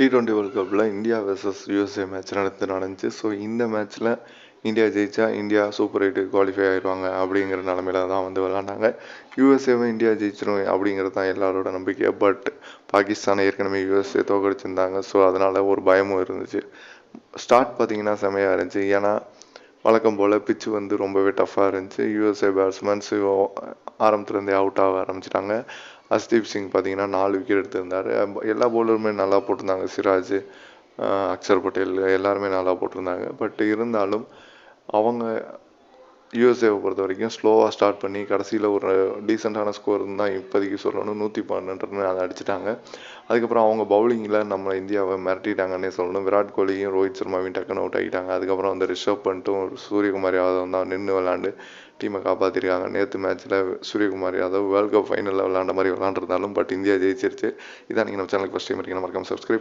D twenty world கப்பில் India versus USA match நடந்து நடந்துச்சு. ஸோ இந்த மேட்ச்சில் இந்தியா ஜெயிச்சா இந்தியா சூப்பர் எயிட்டுக்கு குவாலிஃபை ஆயிடுவாங்க அப்படிங்கிற நிலமையில தான் வந்து விளாண்டாங்க யூஎஸ்ஏவை இந்தியா ஜெயிச்சிடும் அப்படிங்கிறது தான் எல்லாரோட நம்பிக்கை பட் பாகிஸ்தான் ஏற்கனவே யூஎஸ்ஏ தோக்கடிச்சிருந்தாங்க ஸோ அதனால் ஒரு பயமும் இருந்துச்சு. ஸ்டார்ட் பார்த்தீங்கன்னா செமையாக இருந்துச்சு. ஏன்னா வழக்கம் போல் பிச்சு வந்து ரொம்பவே டஃப்பாக இருந்துச்சு. யூஎஸ்ஏ பேட்ஸ்மேன்ஸ் ஆரம்பத்துலேருந்தே அவுட் ஆக ஆரம்பிச்சிட்டாங்க. அஸ்தீப் சிங் பார்த்தீங்கன்னா நாலு விக்கெட் எடுத்திருந்தார். எல்லா பவுலருமே நல்லா போட்டிருந்தாங்க. சிராஜ் அக்ஷர் பட்டேல் எல்லாருமே நல்லா போட்டிருந்தாங்க. பட் இருந்தாலும் அவங்க யூஎஸ்ஏவை பொறுத்த வரைக்கும் ஸ்லோவாக ஸ்டார்ட் பண்ணி கடைசியில் ஒரு டீசெண்டான ஸ்கோர் தான் இப்போதைக்கு சொல்லணும் நூற்றி பன்னெண்டு அதை அடிச்சிட்டாங்க. அதுக்கப்புறம் அவங்க பவுலிங்கில் நம்ம இந்தியாவை மிரட்டிட்டாங்கன்னே சொல்லணும். விராட் கோலியும் ரோஹித் சர்மாவையும் டக்குன்னு அவுட் ஆகிட்டாங்க. அதுக்கப்புறம் வந்து ரிஷப் பண்ணிட்டும் சூரியகுமார் யாதவ் தான் நின்று விளாண்டு டீமை காப்பாற்றிருக்காங்க நேற்று மேட்ச்சில் சூரியகுமார் யாதவ் வேர்ல்ட் கப் ஃபைனலில் விளாண்ட மாதிரி விளாண்டுருந்தாலும் பட் இந்தியா ஜெயிச்சிருச்சு. இதான் நீங்கள் நம்ம சேனலுக்கு ஃபஸ்ட் டைம் இருக்கீங்க. மறக்காம சப்ஸ்கிரைப்